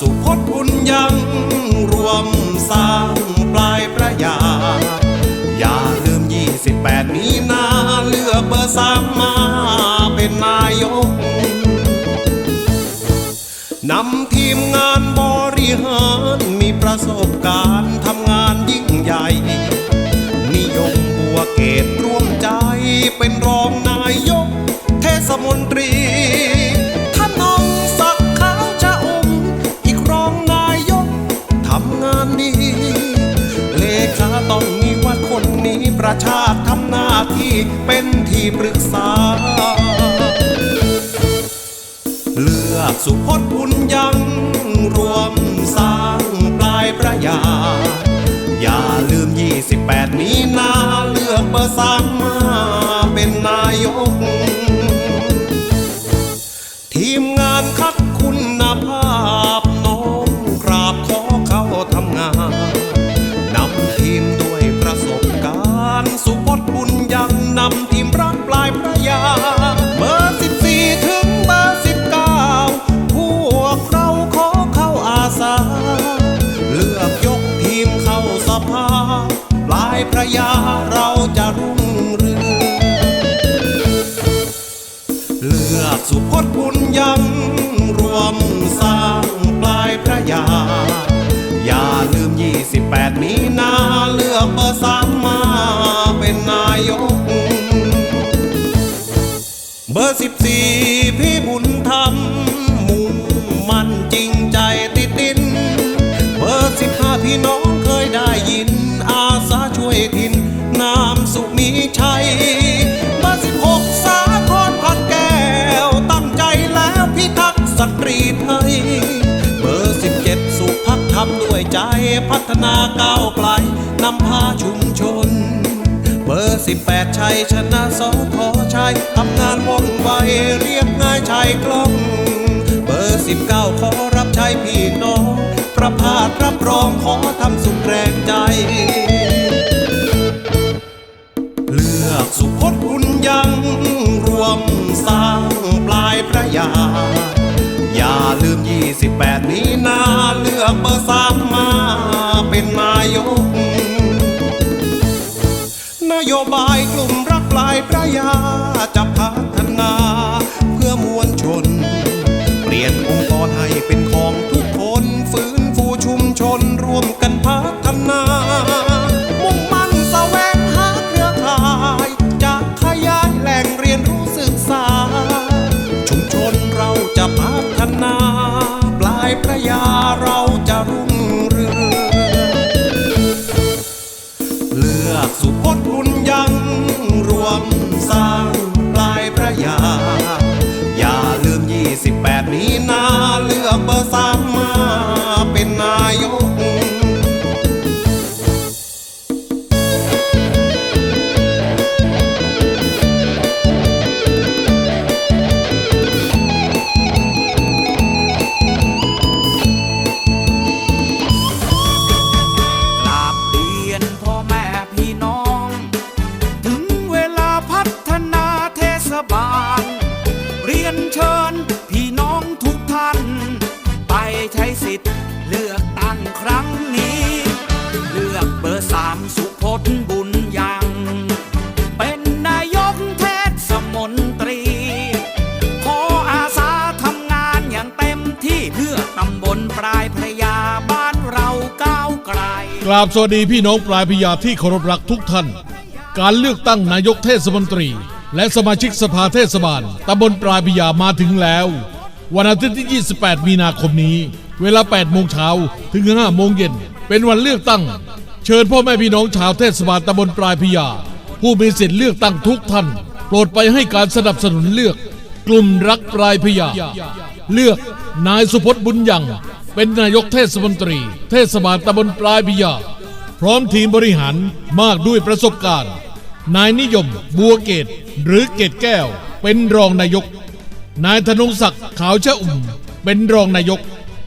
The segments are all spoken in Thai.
สุพจน์บุญยังรวมสร้างปลายพระยา อย่าลืม 28 มีนาเลือกเบอร์สามมาเป็นนายกนำทีมงานบริหารมีประสบการณ์ทำงานยิ่งใหญ่ นิยมบัวเกตร่วมใจเป็นรอ ประชาติทำหน้าที่เป็นที่ปรึกษา เลือกสุพจน์บุญยังรวมสร้างปลายพระยา อย่าลืม 28มีนาเลือกเบอร์สามมาเป็นนายก พัฒนาก้าวไกลนำพาชุมชน เบอร์สิบแปดชัยชนะสอทอชัยทำงานว่องไวเรียบง่ายชายกล้อง เบอร์สิบเก้าขอรับใช้พี่น้อง ประพาสรับรองขอทำสุดแรงใจ เลือกสุพจน์บุญยังรวมสร้างปลายพระยาอย่าลืม 28มีนาเลือกเบอร์สามมา เป็นนายก นโยบายกลุ่มรักปลายพระยาจะพัฒนา เพื่อมวลชน เปลี่ยนองค์กรให้เป็นของทุ เลือกตั้งครั้งนี้ เลือกเบอร์สามสุพจน์บุญยัง เป็นนายกเทศมนตรี ขออาสาทำงานอย่างเต็มที่เพื่อตำบลปลายพระยาบ้านเราก้าวไกล กราบสวัสดีพี่น้องปลายพระยาที่เคารพรักทุกท่าน การเลือกตั้งนายกเทศมนตรี และสมาชิกสภาเทศบาลตำบลปลายพระยามาถึงแล้ว วันอาทิตย์ที่ 28 มีนาคมนี้ เวลา 8 โมงเช้าถึง 5 โมงเย็น เป็นวันเลือกตั้ง เชิญพ่อแม่พี่น้องชาวเทศบาลตำบลปลายพยา ผู้มีสิทธิ์เลือกตั้งทุกท่าน โปรดไปให้การสนับสนุนเลือก กลุ่มรักปลายพยา เลือกนายสุพจน์บุญยังเป็นนายกเทศมนตรี เทศบาลตำบลปลายพยา พร้อมทีมบริหารมากด้วยประสบการณ์ นายนิยมบัวเกตหรือเกตแก้ว เป็นรองนายก นายธนงศักดิ์ขาวชะอุ่มเป็นรองนายก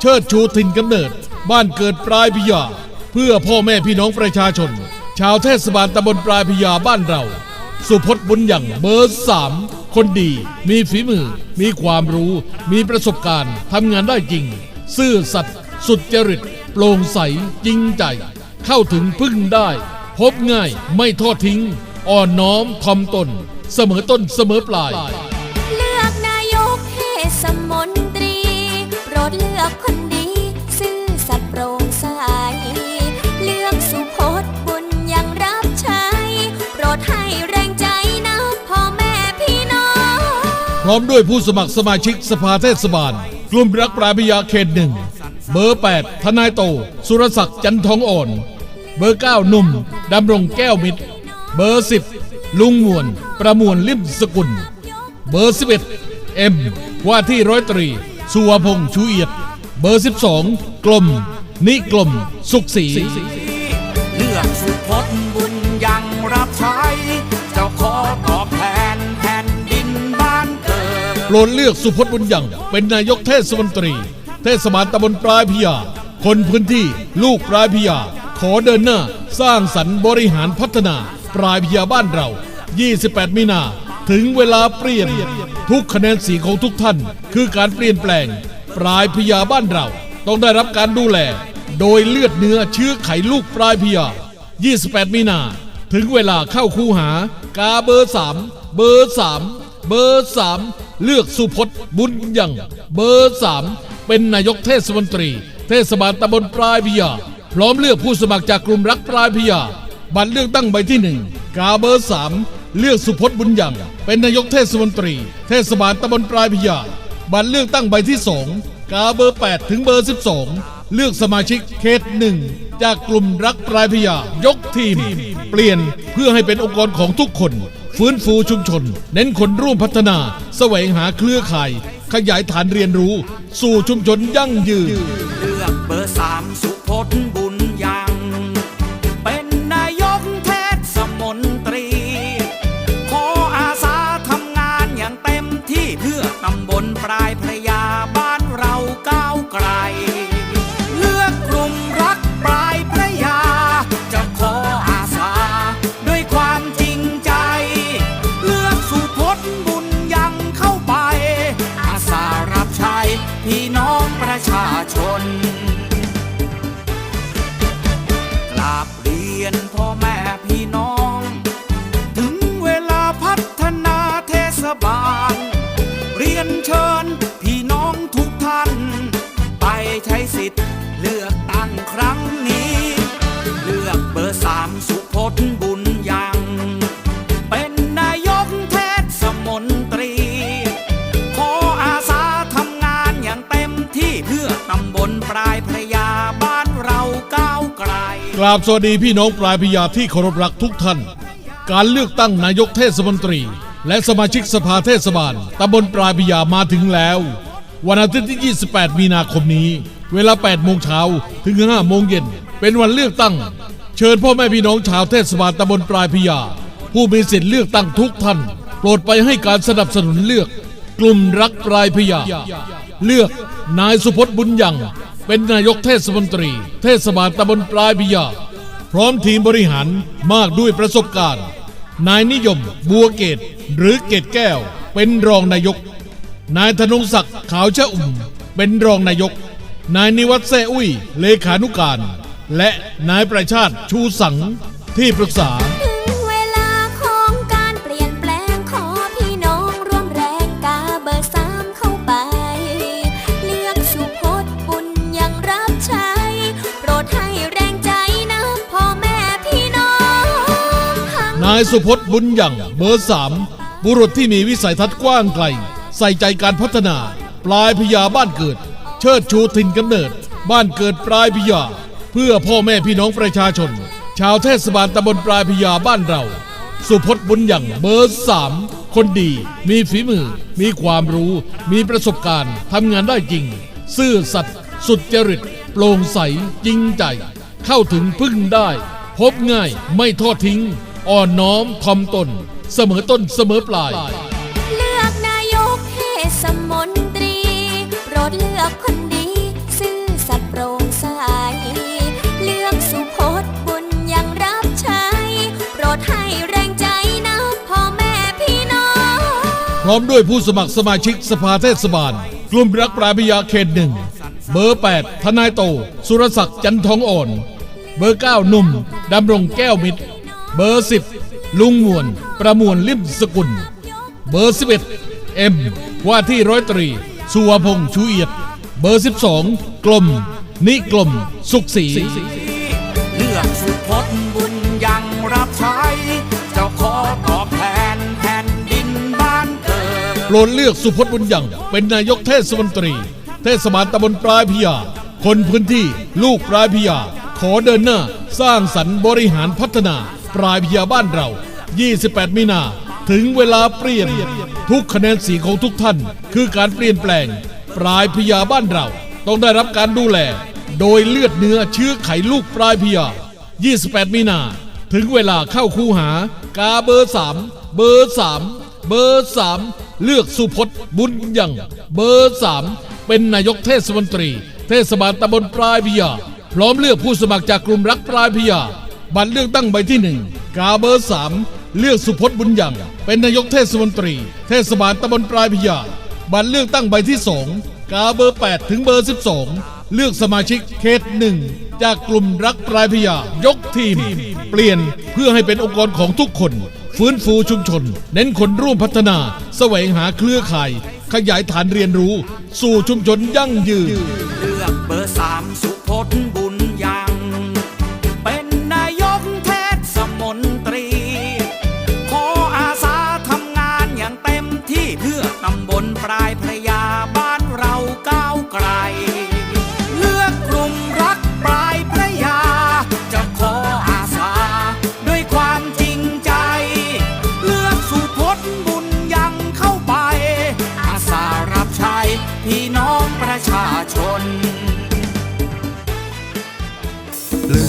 เชิดชูถิ่นกำเนิด บ้านเกิดปลายพญาเพื่อพ่อแม่พี่น้องประชาชน ชาวเทศบาลตำบลปลายพญาบ้านเรา สุพจน์บุญยังเบอร์สามคนดี มีฝีมือ มีความรู้ มีประสบการณ์ทำงานได้จริง ซื่อสัตย์สุดจริต โปร่งใสจริงใจ เข้าถึงพึ่งได้ พบง่ายไม่ทอดทิ้ง อ่อนน้อมทอมตน เสมอต้นเสมอปลาย ร้อมด้วยผู้สมัครสมาชิกสภาเทศบาล กลุ่มรักปราบยาเขตหนึ่ง เบอร์ 8 ทนายโต สุรศักดิ์จันทองอ่อน เบอร์ 9 หนุ่ม ดำรงแก้วมิตร เบอร์ 10 ลุงมวนประมวลลิมสกุล เบอร์ 11 เอ็ม ว่าที่ร้อยตรี สุวพงษ์ชูเอียด เบอร์ 12 กลม นิกลม สุขศรีเลือกสุพจน์ โปรดเลือกสุพจน์บุญยังเป็นนายกเทศมนตรี เทศบาลตำบลปลายพิยา คนพื้นที่ลูกปลายพิยา ขอเดินหน้า สร้างสรรค์บริหารพัฒนา ปลายพิยาบ้านเรา 28 มีนาถึงเวลาเปลี่ยน ทุกคะแนนเสียงของทุกท่าน คือการเปลี่ยนแปลง ปลายพิยาบ้านเรา ต้องได้รับการดูแล โดยเลือดเนื้อเชื้อไขลูกปลายพิยา 28 มีนาถึงเวลาเข้าคูหากาเบอร์ 3 เบอร์ 3 เบอร์ 3 เลือกสุพจน์บุญยังเบอร์3เป็นนายกเทศมนตรี เทศบาลตำบลปลายพิยา พร้อมเลือกผู้สมัครจากกลุ่มรักปลายพิยา บัตรเลือกตั้งใบที่1กาเบอร์3เลือกสุพจน์บุญยังเป็นนายกเทศมนตรี เทศบาลตำบลปลายพิยา บัตรเลือกตั้งใบที่2กาเบอร์ 8 ถึงเบอร์ 12 เลือกสมาชิกเขตหนึ่งจากกลุ่มรักปลายพยายกทีม เปลี่ยนเพื่อให้เป็นองค์กรของทุกคน ฟื้นฟูชุมชน เน้นคนร่วมพัฒนา แสวงหาเครือข่าย ขยายฐานเรียนรู้ สู่ชุมชนยั่งยืน กราบสวัสดีพี่น้องปลายพยาที่เคารพรักทุกท่าน การเลือกตั้งนายกเทศมนตรี และสมาชิกสภาเทศบาลตำบลปลายพยามาถึงแล้ว วันอาทิตย์ที่ 28 มีนาคมนี้ เวลา 8 โมงเช้าถึง 5 โมงเย็น เป็นวันเลือกตั้ง เชิญพ่อแม่พี่น้องชาวเทศบาลตำบลปลายพยา ผู้มีสิทธิ์เลือกตั้งทุกท่าน โปรดไปให้การสนับสนุนเลือก กลุ่มรักปลายพยา เลือกนายสุพจน์บุญยัง เป็นนายกเทศมนตรี เทศบาลตำบลปลายพิยา พร้อมทีมบริหารมากด้วยประสบการณ์ นายนิยม บัวเกตหรือเกตแก้ว เป็นรองนายก นายธนงศักดิ์ขาวชะอุ่ม เป็นรองนายก นายนิวัฒน์แซ่อุ้ยเลขานุการ และนายประชาติชูสังที่ปรึกษา นายสุพจน์บุญยังเบอร์สามบุรุษที่มีวิสัยทัศน์กว้างไกล ใส่ใจการพัฒนา ปลายพญาบ้านเกิด เชิดชูถิ่นกำเนิด บ้านเกิดปลายพญาเพื่อพ่อแม่พี่น้องประชาชน ชาวเทศบาลตำบลปลายพญาบ้านเรา สุพจน์บุญยังเบอร์สามคนดี มีฝีมือ มีความรู้ มีประสบการณ์ทำงานได้จริง ซื่อสัตย์สุดจริตโปร่งใสจริงใจ เข้าถึงพึ่งได้ พบง่ายไม่ทอดทิ้ง อ่อนน้อมทอมตน เสมอต้นเสมอปลาย เลือกนายกเทศมนตรีโปรดเลือกคนดี ซื่อสัตย์โปร่งใส เลือกสุพจน์บุญยังรับใช้โปรดให้แรงใจนะพ่อแม่พี่น้อง พร้อมด้วยผู้สมัครสมาชิกสภาเทศบาล กลุ่มรักปราบิยาเขตหนึ่ง เบอร์ 8 ทนายโต สุรศักดิ์จันทองอ่อน เบอร์ 9 หนุ่ม ดำรงแก้วมิตร เบอร์ 10 ลุงมวนประมวลลิมสกุล เบอร์ 11 เอ็มว่าที่ร้อยตรีสุวพงษ์ชูเอียด เบอร์ 12 กลม นิกลม สุขศรีเลือกสุพจน์บุญยังรับใช้ เจ้าขอตอบแทนแผ่นดินบ้านเกิดโปรดเลือกสุพจน์บุญยังเป็นนายกเทศมนตรี เทศบาลตำบลปลายพิยา คนพื้นที่ลูกปลายพิยา ขอเดินหน้าสร้างสรรค์บริหารพัฒนา ปลายพิยาบ้านเรา 28 มีนาถึงเวลาเปลี่ยน ทุกคะแนนเสียงของทุกท่าน คือการเปลี่ยนแปลง ปลายพิยาบ้านเรา ต้องได้รับการดูแล โดยเลือดเนื้อเชื้อไขลูกปลายพิยา 28 มีนาถึงเวลาเข้าคูหากาเบอร์ 3 เบอร์ 3 เบอร์ 3 เลือกสุพจน์บุญยังเบอร์ 3 เป็นนายกเทศมนตรี เทศบาลตำบลปลายพิยา พร้อมเลือกผู้สมัครจากกลุ่มรักปลายพิยา บัตรเลือกตั้งใบที่1กาเบอร์3เลือกสุพจน์บุญยังเป็นนายกเทศมนตรี เทศบาลตำบลปลายพิยาบัตรเลือกตั้งใบที่2กาเบอร์ 8 ถึงเบอร์ 12 เลือกสมาชิกเขตหนึ่งจากกลุ่มรักปลายพยายกทีม เปลี่ยนเพื่อให้เป็นองค์กรของทุกคน ฟื้นฟูชุมชน เน้นคนร่วมพัฒนา แสวงหาเครือข่าย ขยายฐานเรียนรู้ สู่ชุมชนยั่งยืน เลือกเบอร์สามสุพจน์บุ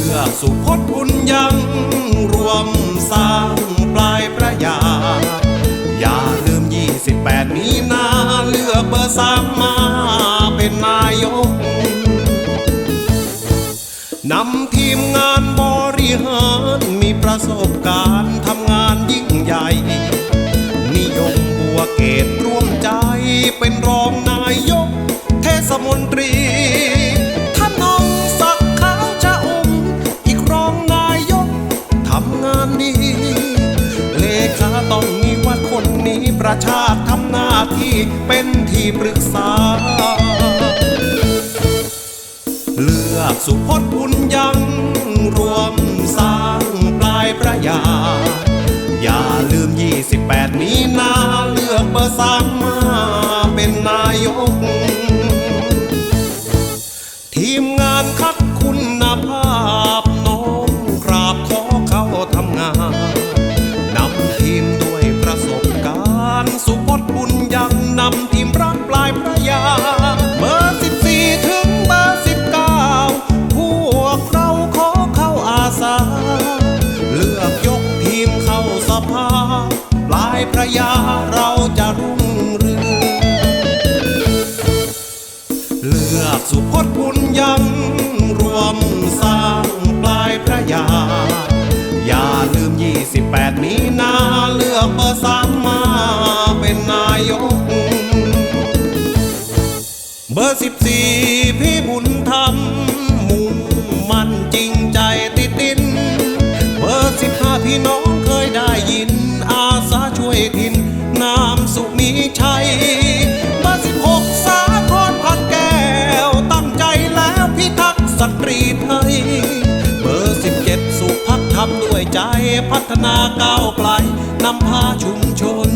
เลือสุพจน์บุญยังรวมสร้างปลายประยา อย่าลืม 28 มีนาเลือกเบอร์สามมาเป็นนายกนำทีมงานบริหารมีประสบการณ์ทำงานยิ่งใหญ่ นิยมบัวเกตร่วมใจเป็นรองนายกเทศมนตรี ประชาติทำหน้าที่เป็นที่ปรึกษา เลือกสุพจน์บุญยังรวมสร้างปลายพระยา อย่าลืม 28มีนาเลือกเบอร์สามมาเป็นนายก 28 มีนาเลือกเบอร์สามมาเป็นนายก เบอร์ 14 พี่บุญธรรมมุ่งมันจริงใจติดดินเบอร์ 15 พี่น้องเคยได้ยิน อาสาช่วยทินนามสุขมีชัย เบอร์ 16 สาครพันแก้ว ตั้งใจแล้วพิทักษ์สตรีไทย ทำด้วยใจพัฒนาก้าวไกลนำพาชุมชน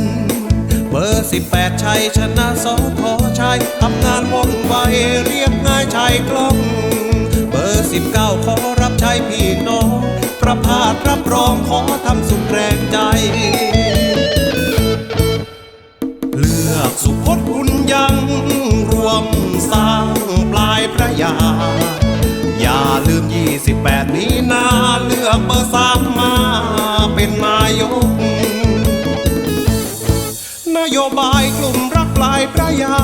เบอร์18ชัยชนะสอทอชัยทำงานว่องไวเรียบง่ายชัยกล้อง เบอร์19ขอรับใช้พี่น้อง ประพาสรับรองขอทำสุดแรงใจ เลือกสุพจน์บุญยัง รวมสร้างปลายพระยา ลืม 28 มีนาเลือกเบอร์สามมาเป็นนายก นโยบายกลุ่มรักปลายพระยา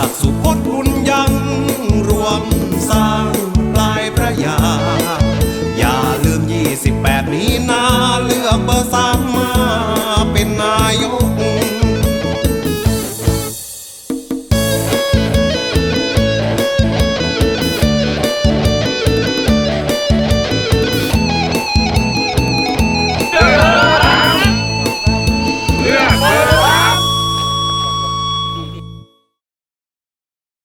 จากสุพจน์บุณยังรวมสร้างปลายพระยา อย่าลืม 28 นี้นาเลือกเบอร์สามมา